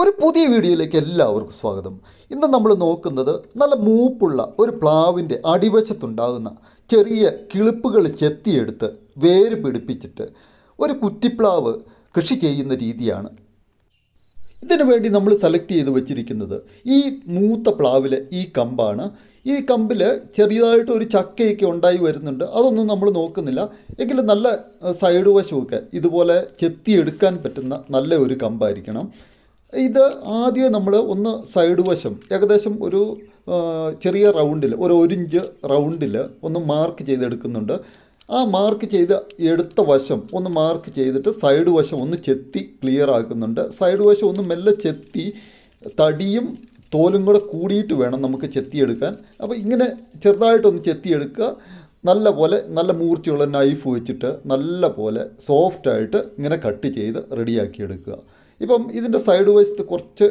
ഒരു പുതിയ വീഡിയോയിലേക്ക് എല്ലാവർക്കും സ്വാഗതം. ഇന്ന് നമ്മൾ നോക്കുന്നത് നല്ല മൂപ്പുള്ള ഒരു പ്ലാവിന്റെ അടിവശത്തുണ്ടാകുന്ന ചെറിയ കിളിപ്പുകൾ ചെത്തിയെടുത്ത് വേര് പിടിപ്പിച്ചിട്ട് ഒരു കുറ്റിപ്ലാവ് കൃഷി ചെയ്യുന്ന രീതിയാണ്. ഇതിനു വേണ്ടി നമ്മൾ സെലക്ട് ചെയ്ത് വെച്ചിരിക്കുന്നത് ഈ മൂത്ത പ്ലാവിലെ ഈ കമ്പാണ്. ഈ കമ്പിൽ ചെറിയതായിട്ട് ഒരു ചക്കയൊക്കെ ഉണ്ടായി വരുന്നുണ്ട്. അതൊന്നും നമ്മൾ നോക്കുന്നില്ല. എങ്കിലും നല്ല സൈഡ് വശമൊക്കെ ഇതുപോലെ ചെത്തിയെടുക്കാൻ പറ്റുന്ന നല്ല ഒരു കമ്പായിരിക്കണം. ഇത് ആദ്യം നമ്മൾ ഒന്ന് സൈഡ് വശം ഏകദേശം ഒരു ചെറിയ റൗണ്ടിൽ ഒരു ഒരു ഇഞ്ച് റൗണ്ടിൽ ഒന്ന് മാർക്ക് ചെയ്തെടുക്കുന്നുണ്ട്. ആ മാർക്ക് ചെയ്ത് എടുത്ത വശം ഒന്ന് മാർക്ക് ചെയ്തിട്ട് സൈഡ് വശം ഒന്ന് ചെത്തി ക്ലിയർ ആക്കുന്നുണ്ട്. സൈഡ് വശം ഒന്ന് മെല്ലെ ചെത്തി തടിയും തോലും കൂടെ കൂടിയിട്ട് വേണം നമുക്ക് ചെത്തിയെടുക്കാൻ. അപ്പോൾ ഇങ്ങനെ ചെറുതായിട്ടൊന്ന് ചെത്തിയെടുക്കുക. നല്ല പോലെ നല്ല മൂർച്ചയുള്ള നൈഫ് വെച്ചിട്ട് നല്ല പോലെ സോഫ്റ്റായിട്ട് ഇങ്ങനെ കട്ട് ചെയ്ത് റെഡിയാക്കി എടുക്കുക ഇപ്പം ഇതിന്റെ സൈഡ് വൈസ് കുറച്ച്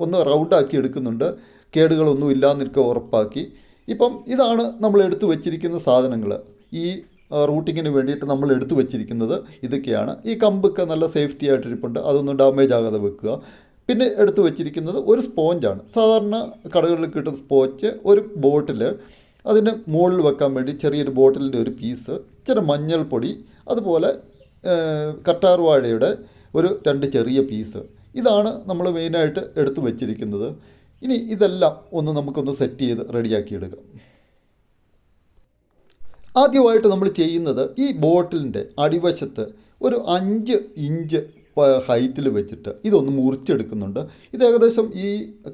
ഒന്ന് റൗണ്ടാക്കി എടുക്കുന്നുണ്ട്. കേടുകളൊന്നും ഇല്ലാന്നിരിക്കുക ഉറപ്പാക്കി. ഇപ്പം ഇതാണ് നമ്മൾ എടുത്തു വെച്ചിരിക്കുന്ന സാധനങ്ങൾ ഈ റൂട്ടിങ്ങിന് വേണ്ടിയിട്ട് നമ്മൾ എടുത്തു വെച്ചിരിക്കുന്നത് ഇതൊക്കെയാണ്. ഈ കമ്പൊക്കെ നല്ല സേഫ്റ്റി ആയിട്ടിരിപ്പുണ്ട്. അതൊന്നും ഡാമേജ് ആകാതെ വെക്കുക. പിന്നെ എടുത്തു വെച്ചിരിക്കുന്നത് ഒരു സ്പോഞ്ചാണ് സാധാരണ കടകളിൽ കിട്ടുന്ന സ്പോഞ്ച് ഒരു ബോട്ടിൽ അതിന് മുകളിൽ വെക്കാൻ വേണ്ടി ചെറിയൊരു ബോട്ടിലിന്റെ ഒരു പീസ് ഇച്ചിരി മഞ്ഞൾപ്പൊടി അതുപോലെ ഏഹ്, കറ്റാർ വാഴയുടെ ഒരു രണ്ട് ചെറിയ പീസ്. ഇതാണ് നമ്മൾ മെയിനായിട്ട് എടുത്തു വച്ചിരിക്കുന്നത്. ഇനി ഇതെല്ലാം ഒന്ന് നമുക്കൊന്ന് സെറ്റ് ചെയ്ത് റെഡിയാക്കി എടുക്കാം. ആദ്യമായിട്ട് നമ്മൾ ചെയ്യുന്നത് ഈ ബോട്ടിലിന്റെ അടിവശത്ത് ഒരു അഞ്ച് ഇഞ്ച് ഹൈറ്റിൽ വെച്ചിട്ട് ഇതൊന്ന് മുറിച്ചെടുക്കുന്നുണ്ട്. ഇത് ഏകദേശം ഈ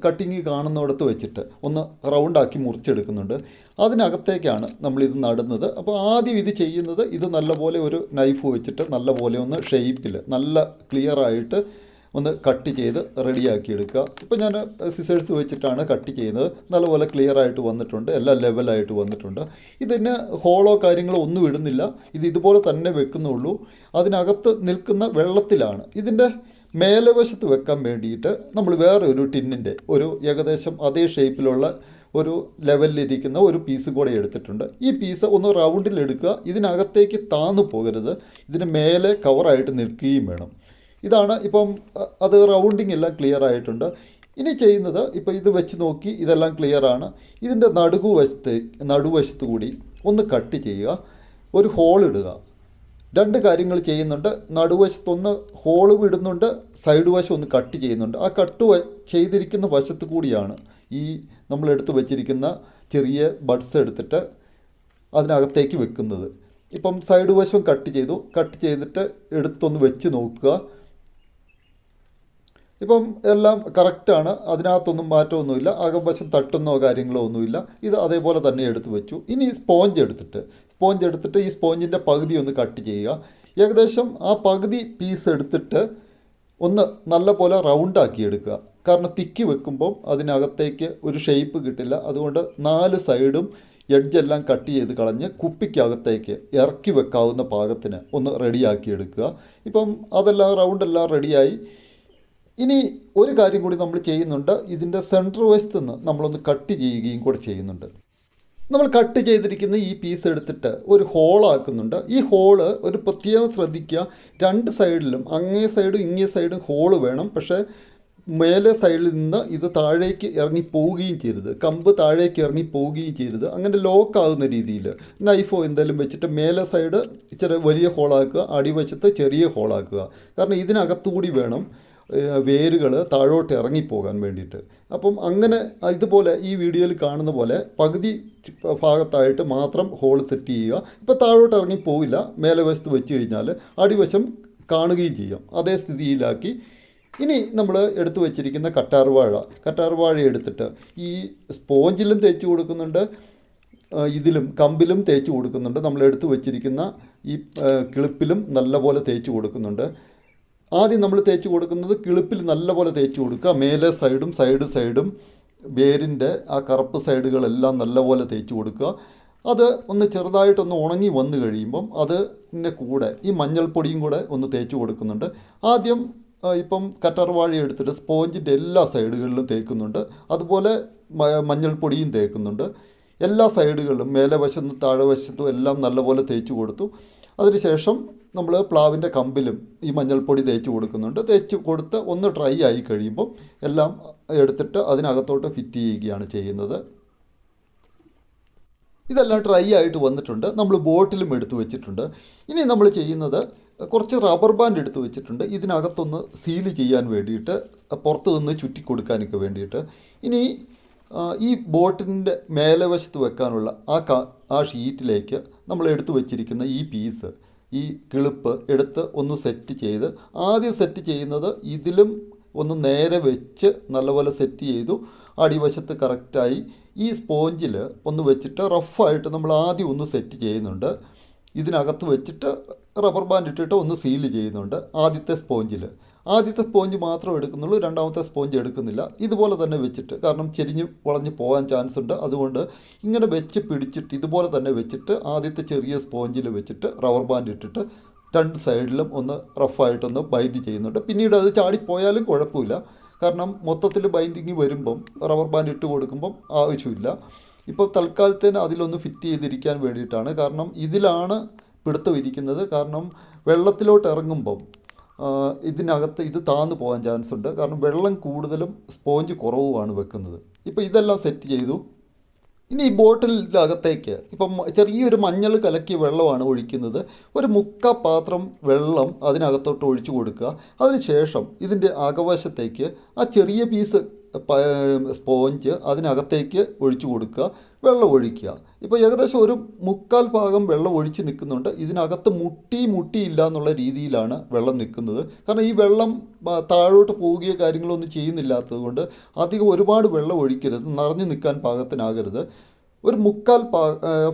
കട്ടിങ് കാണുന്നിടത്ത് വെച്ചിട്ട് ഒന്ന് റൗണ്ടാക്കി മുറിച്ചെടുക്കുന്നുണ്ട്. അതിനകത്തേക്കാണ് നമ്മളിത് നടുന്നത്. അപ്പോൾ ആദ്യം ഇത് ചെയ്യുന്നത് ഇത് നല്ലപോലെ ഒരു നൈഫ് വെച്ചിട്ട് നല്ലപോലെ ഒന്ന് ഷേപ്പിൽ നല്ല ക്ലിയർ ആയിട്ട് ഒന്ന് കട്ട് ചെയ്ത് റെഡിയാക്കി എടുക്കുക. ഇപ്പോൾ ഞാൻ സിസേഴ്സ് വെച്ചിട്ടാണ് കട്ട് ചെയ്യുന്നത്. നല്ലപോലെ ക്ലിയർ ആയിട്ട് വന്നിട്ടുണ്ട്. എല്ലാം ലെവലായിട്ട് വന്നിട്ടുണ്ട്. ഇതിന് ഹോളോ കാര്യങ്ങളോ ഒന്നും ഇടുന്നില്ല. ഇത് ഇതുപോലെ തന്നെ വെക്കുന്നുള്ളൂ. അതിനകത്ത് നിൽക്കുന്ന വെള്ളത്തിലാണ്. ഇതിന്റെ മേലവശത്ത് വെക്കാൻ വേണ്ടിയിട്ട് നമ്മൾ വേറെ ഒരു ടിന്നിന്റെ ഒരു ഏകദേശം അതേ ഷേപ്പിലുള്ള ഒരു ലെവലിലിരിക്കുന്ന ഒരു പീസ് കൂടെ എടുത്തിട്ടുണ്ട്. ഈ പീസ് ഒന്ന് റൗണ്ടിൽ എടുക്കുക. ഇതിനകത്തേക്ക് താന്നു പോകരുത്. ഇതിന് മേലെ കവറായിട്ട് നിൽക്കുകയും വേണം. ഇതാണ് ഇപ്പം അത് റൗണ്ടിങ് എല്ലാം ക്ലിയർ ആയിട്ടുണ്ട്. ഇനി ചെയ്യുന്നത് ഇപ്പോൾ ഇത് വെച്ച് നോക്കി ഇതെല്ലാം ക്ലിയർ ആണ്. ഇതിന്റെ നടുകു വശത്ത് നടുവശത്ത് കൂടി ഒന്ന് കട്ട് ചെയ്യുക. ഒരു ഹോൾ ഇടുക. രണ്ട് കാര്യങ്ങൾ ചെയ്യുന്നുണ്ട്. നടുവശത്തൊന്ന് ഹോൾ വിടുന്നുണ്ട്. സൈഡ് വശം ഒന്ന് കട്ട് ചെയ്യുന്നുണ്ട്. ആ കട്ട് ചെയ്തിരിക്കുന്ന വശത്ത് കൂടിയാണ് ഈ നമ്മൾ എടുത്തു വെച്ചിരിക്കുന്ന ചെറിയ ബഡ്സ് എടുത്തിട്ട് അതിനകത്തേക്ക് വെക്കുന്നത്. ഇപ്പം സൈഡ് വശം കട്ട് ചെയ്തു. കട്ട് ചെയ്തിട്ട് എടുത്തൊന്ന് വെച്ച് നോക്കുക. ഇപ്പം എല്ലാം കറക്റ്റാണ് അതിനകത്തൊന്നും മാറ്റമൊന്നുമില്ല. അകംവശം തട്ടുന്നോ കാര്യങ്ങളോ ഒന്നുമില്ല. ഇത് അതേപോലെ തന്നെ എടുത്ത് വെച്ചു. ഇനി സ്പോഞ്ച് എടുത്തിട്ട്. സ്പോഞ്ച് എടുത്തിട്ട് ഈ സ്പോഞ്ചിന്റെ പകുതി ഒന്ന് കട്ട് ചെയ്യുക. ഏകദേശം ആ പകുതി പീസ് എടുത്തിട്ട് ഒന്ന് നല്ല പോലെ റൗണ്ടാക്കി എടുക്കുക. കാരണം തിക്കി വെക്കുമ്പം അതിനകത്തേക്ക് ഒരു ഷേപ്പ് കിട്ടില്ല. അതുകൊണ്ട് നാല് സൈഡും എഡ്ജെല്ലാം കട്ട് ചെയ്ത് കളഞ്ഞ് കുപ്പിക്കകത്തേക്ക് ഇറക്കി വെക്കാവുന്ന പാകത്തിന് ഒന്ന് റെഡിയാക്കി എടുക്കുക. ഇപ്പം അതെല്ലാം റൗണ്ടെല്ലാം റെഡിയായി ഇനി ഒരു കാര്യം കൂടി നമ്മൾ ചെയ്യുന്നുണ്ട്. ഇതിന്റെ സെൻട്രൽ വശത്ത് നിന്ന് നമ്മളൊന്ന് കട്ട് ചെയ്യുകയും കൂടെ ചെയ്യുന്നുണ്ട്. നമ്മൾ കട്ട് ചെയ്തിരിക്കുന്ന ഈ പീസ് എടുത്തിട്ട് ഒരു ഹോളാക്കുന്നുണ്ട് ഈ ഹോൾ ഒരു പ്രത്യേകം ശ്രദ്ധിക്കുക. രണ്ട് സൈഡിലും അങ്ങേ സൈഡും ഇങ്ങേ സൈഡും ഹോൾ വേണം. പക്ഷേ മേലെ സൈഡിൽ നിന്ന് ഇത് താഴേക്ക് ഇറങ്ങി പോവുകയും ചെയ്യരുത്. കമ്പ് താഴേക്ക് ഇറങ്ങി പോവുകയും ചെയ്യരുത്. അങ്ങനെ ലോക്ക് ആകുന്ന രീതിയിൽ നൈഫോ എന്തെങ്കിലും വെച്ചിട്ട് മേലെ സൈഡ് ഇച്ചിരി വലിയ ഹോളാക്കുക അടിവശത്ത് ചെറിയ ഹോളാക്കുക കാരണം ഇതിനകത്തുകൂടി വേണം വേരുകൾ താഴോട്ട് ഇറങ്ങിപ്പോകാൻ വേണ്ടിയിട്ട്. അപ്പം അങ്ങനെ ഇതുപോലെ ഈ വീഡിയോയിൽ കാണുന്ന പോലെ പകുതി ഭാഗത്തായിട്ട് മാത്രം ഹോൾ സെറ്റ് ചെയ്യുക. ഇപ്പോൾ താഴോട്ട് ഇറങ്ങിപ്പോവില്ല മേലെ വശത്ത് വെച്ച് കഴിഞ്ഞാൽ അടിവശം കാണുകയും ചെയ്യാം. അതേ സ്ഥിതിയിലാക്കി. ഇനി നമ്മൾ എടുത്തു വെച്ചിരിക്കുന്ന കട്ടാർ കറ്റാർവാഴ എടുത്തിട്ട് ഈ സ്പോഞ്ചിലും തേച്ച് കൊടുക്കുന്നുണ്ട്. ഇതിലും കമ്പിലും തേച്ച് കൊടുക്കുന്നുണ്ട്. നമ്മൾ എടുത്തു വച്ചിരിക്കുന്ന ഈ കിളിപ്പിലും നല്ലപോലെ തേച്ച് കൊടുക്കുന്നുണ്ട്. ആദ്യം നമ്മൾ തേച്ച് കൊടുക്കുന്നത് കിളിപ്പിൽ നല്ലപോലെ തേച്ച് കൊടുക്കുക. മേലെ സൈഡും സൈഡ് സൈഡും വേരിന്റെ ആ കറുപ്പ് സൈഡുകളെല്ലാം നല്ലപോലെ തേച്ച് കൊടുക്കുക. അത് ഒന്ന് ചെറുതായിട്ടൊന്ന് ഉണങ്ങി വന്നു കഴിയുമ്പം അതിന്റെ കൂടെ ഈ മഞ്ഞൾപ്പൊടിയും കൂടെ ഒന്ന് തേച്ച് കൊടുക്കുന്നുണ്ട്. ആദ്യം ഇപ്പം കറ്റാർവാഴ എടുത്തിട്ട് സ്പോഞ്ചിന്റെ എല്ലാ സൈഡുകളിലും തേക്കുന്നുണ്ട്. അതുപോലെ മഞ്ഞൾപ്പൊടിയും തേക്കുന്നുണ്ട്. എല്ലാ സൈഡുകളിലും മേലെ വശത്തും താഴെ വശത്തും എല്ലാം നല്ലപോലെ തേച്ച് കൊടുത്തു. അതിനുശേഷം നമ്മൾ പ്ലാവിന്റെ കമ്പിലും ഈ മഞ്ഞൾപ്പൊടി തേച്ച് കൊടുക്കുന്നുണ്ട്. തേച്ച് കൊടുത്ത് ഒന്ന് ഡ്രൈ ആയി കഴിയുമ്പോൾ എല്ലാം എടുത്തിട്ട് അതിനകത്തോട്ട് ഫിറ്റ് ചെയ്യുകയാണ് ചെയ്യുന്നത്. ഇതെല്ലാം ഡ്രൈ ആയിട്ട് വന്നിട്ടുണ്ട്. നമ്മൾ ബോട്ടിലും എടുത്തു വെച്ചിട്ടുണ്ട്. ഇനി നമ്മൾ ചെയ്യുന്നത് കുറച്ച് റബ്ബർ ബാൻഡ് എടുത്ത് വെച്ചിട്ടുണ്ട്. ഇതിനകത്തൊന്ന് സീൽ ചെയ്യാൻ വേണ്ടിയിട്ട് പുറത്ത് നിന്ന് ചുറ്റി കൊടുക്കാനൊക്കെ വേണ്ടിയിട്ട്. ഇനി ഈ ബോട്ടിന്റെ മേലെ വശത്ത് വെക്കാനുള്ള ആ ആ ഷീറ്റിലേക്ക് നമ്മൾ എടുത്തു വെച്ചിരിക്കുന്ന ഈ പീസ് ഈ കിളിപ്പ് എടുത്ത് ഒന്ന് സെറ്റ് ചെയ്ത് ആദ്യം സെറ്റ് ചെയ്യുന്നത് ഇതിലും ഒന്ന് നേരെ വെച്ച് നല്ലപോലെ സെറ്റ് ചെയ്തു. അടിവശത്ത് കറക്റ്റായി ഈ സ്പോഞ്ചിൽ ഒന്ന് വെച്ചിട്ട് റഫായിട്ട് നമ്മൾ ആദ്യം ഒന്ന് സെറ്റ് ചെയ്യുന്നുണ്ട്. ഇതിനകത്ത് വെച്ചിട്ട് റബ്ബർ ബാൻഡ് ഇട്ടിട്ട് ഒന്ന് സീൽ ചെയ്യുന്നുണ്ട് ആദ്യത്തെ സ്പോഞ്ചിൽ ആദ്യത്തെ സ്പോഞ്ച് മാത്രം എടുക്കുന്നുള്ളൂ രണ്ടാമത്തെ സ്പോഞ്ച് എടുക്കുന്നില്ല. ഇതുപോലെ തന്നെ വെച്ചിട്ട് കാരണം ചെരിഞ്ഞ് വളഞ്ഞ് പോകാൻ ചാൻസ് ഉണ്ട്. അതുകൊണ്ട് ഇങ്ങനെ വെച്ച് പിടിച്ചിട്ട് ഇതുപോലെ തന്നെ വെച്ചിട്ട് ആദ്യത്തെ ചെറിയ സ്പോഞ്ചിൽ വെച്ചിട്ട് റബ്ബർ ബാൻഡ് ഇട്ടിട്ട് രണ്ട് സൈഡിലും ഒന്ന് റഫായിട്ടൊന്ന് ബൈൻഡ് ചെയ്യുന്നുണ്ട്. പിന്നീട് അത് ചാടിപ്പോയാലും കുഴപ്പമില്ല. കാരണം മൊത്തത്തിൽ ബൈൻഡിങ് വരുമ്പം റബ്ബർ ബാൻഡ് ഇട്ട് കൊടുക്കുമ്പം ആവശ്യമില്ല. ഇപ്പോൾ തൽക്കാലത്തേന് അതിലൊന്ന് ഫിറ്റ് ചെയ്തിരിക്കാൻ വേണ്ടിയിട്ടാണ്. കാരണം ഇതിലാണ് പിടുത്തം ഇരിക്കുന്നത്. കാരണം വെള്ളത്തിലോട്ട് ഇറങ്ങുമ്പം ഇതിനകത്ത് ഇത് താന്നു പോകാൻ ചാൻസ് ഉണ്ട്. കാരണം വെള്ളം കൂടുതലും സ്പോഞ്ച് കുറവുമാണ് വെക്കുന്നത്. ഇപ്പോൾ ഇതെല്ലാം സെറ്റ് ചെയ്തു. ഇനി ഈ ബോട്ടിലിന്റെ അകത്തേക്ക് ഇപ്പം ചെറിയൊരു മഞ്ഞൾ കലക്കിയ വെള്ളമാണ് ഒഴിക്കുന്നത്. ഒരു മുക്ക പാത്രം വെള്ളം അതിനകത്തോട്ട് ഒഴിച്ചു കൊടുക്കുക. അതിനുശേഷം ഇതിന്റെ അകവശത്തേക്ക് ആ ചെറിയ പീസ് സ്പോഞ്ച് അതിനകത്തേക്ക് ഒഴിച്ചു കൊടുക്കുക വെള്ളം ഒഴിക്കുക. ഇപ്പോൾ ഏകദേശം ഒരു മുക്കാൽ ഭാഗം വെള്ളം ഒഴിച്ച് നിൽക്കുന്നുണ്ട്. ഇതിനകത്ത് മുട്ടി മുട്ടിയില്ല എന്നുള്ള രീതിയിലാണ് വെള്ളം നിൽക്കുന്നത്. കാരണം ഈ വെള്ളം താഴോട്ട് പോവുകയോ കാര്യങ്ങളൊന്നും ചെയ്യുന്നില്ലാത്തത് കൊണ്ട് അധികം ഒരുപാട് വെള്ളം ഒഴിക്കരുത്. നിറഞ്ഞു നിൽക്കാൻ പാകത്തിനാകരുത്. ഒരു മുക്കാൽ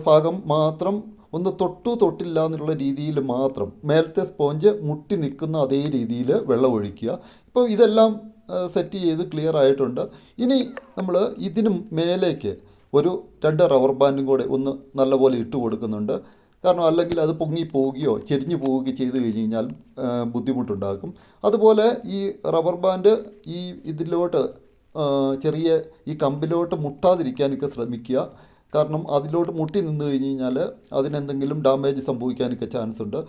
ഭാഗം മാത്രം ഒന്ന് തൊട്ടു തൊട്ടില്ല എന്നുള്ള രീതിയിൽ മാത്രം മേലത്തെ സ്പോഞ്ച് മുട്ടി നിൽക്കുന്ന അതേ രീതിയിൽ വെള്ളം ഒഴിക്കുക. ഇപ്പോൾ ഇതെല്ലാം സെറ്റ് ചെയ്ത് ക്ലിയർ ആയിട്ടുണ്ട്. ഇനി നമ്മൾ ഇതിന് മേലേക്ക് ഒരു രണ്ട് റബ്ബർ ബാൻഡും കൂടെ ഒന്ന് നല്ലപോലെ ഇട്ട് കൊടുക്കുന്നുണ്ട്. കാരണം അല്ലെങ്കിൽ അത് പൊങ്ങി പോവുകയോ ചെരിഞ്ഞു പോവുകയോ ചെയ്തു കഴിഞ്ഞ് കഴിഞ്ഞാൽ ബുദ്ധിമുട്ടുണ്ടാക്കും. അതുപോലെ ഈ റബ്ബർ ബാൻഡ് ഈ ഇതിലോട്ട് ചെറിയ ഈ കമ്പിലോട്ട് മുട്ടാതിരിക്കാനൊക്കെ ശ്രമിക്കുക. കാരണം അതിലോട്ട് മുട്ടി നിന്ന് കഴിഞ്ഞ് കഴിഞ്ഞാൽ അതിനെന്തെങ്കിലും ഡാമേജ് സംഭവിക്കാനൊക്കെ ചാൻസ് ഉണ്ട്.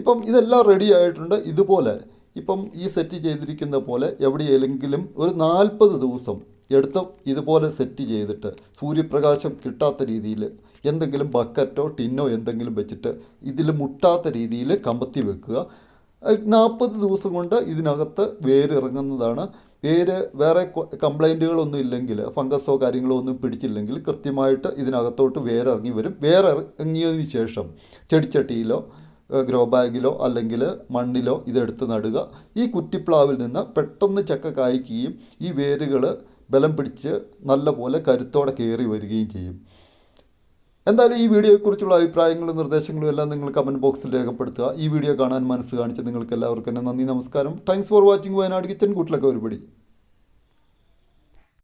ഇപ്പം ഇതെല്ലാം റെഡി ആയിട്ടുണ്ട്. ഇതുപോലെ ഇപ്പം ഈ സെറ്റ് ചെയ്തിരിക്കുന്ന പോലെ എവിടെയെങ്കിലും ഒരു നാൽപ്പത് ദിവസം എടുത്ത് ഇതുപോലെ സെറ്റ് ചെയ്തിട്ട് സൂര്യപ്രകാശം കിട്ടാത്ത രീതിയിൽ എന്തെങ്കിലും ബക്കറ്റോ ടിന്നോ എന്തെങ്കിലും വെച്ചിട്ട് ഇതിൽ മുട്ടാത്ത രീതിയിൽ കമ്പത്തി വെക്കുക. നാൽപ്പത് ദിവസം കൊണ്ട് ഇതിനകത്ത് വേര് ഇറങ്ങുന്നതാണ് വേര് വേറെ കംപ്ലൈന്റുകളൊന്നും ഇല്ലെങ്കിൽ ഫംഗസോ കാര്യങ്ങളോ ഒന്നും പിടിച്ചില്ലെങ്കിൽ കൃത്യമായിട്ട് ഇതിനകത്തോട്ട് വേരിറങ്ങി വരും. വേറെ ഇറങ്ങിയതിന് ശേഷം ചെടിച്ചട്ടിയിലോ ഗ്രോ ബാഗിലോ അല്ലെങ്കിൽ മണ്ണിലോ ഇതെടുത്ത് നടുക. ഈ കുറ്റിപ്ലാവിൽ നിന്ന് പെട്ടെന്ന് ചക്ക കായ്ക്കുകയും ഈ വേരുകൾ ബലം പിടിച്ച് നല്ലപോലെ കരുത്തോടെ കയറി വരികയും ചെയ്യും. എന്തായാലും ഈ വീഡിയോയെക്കുറിച്ചുള്ള അഭിപ്രായങ്ങളും നിർദ്ദേശങ്ങളും എല്ലാം നിങ്ങൾ കമന്റ് ബോക്സിൽ രേഖപ്പെടുത്തുക. ഈ വീഡിയോ കാണാൻ മനസ്സ് കാണിച്ച നിങ്ങൾക്ക് എല്ലാവർക്കും തന്നെ നന്ദി നമസ്കാരം. Thanks for watching Wayanad kitchen കൂട്ടിലൊക്കെ ഒരുപടി.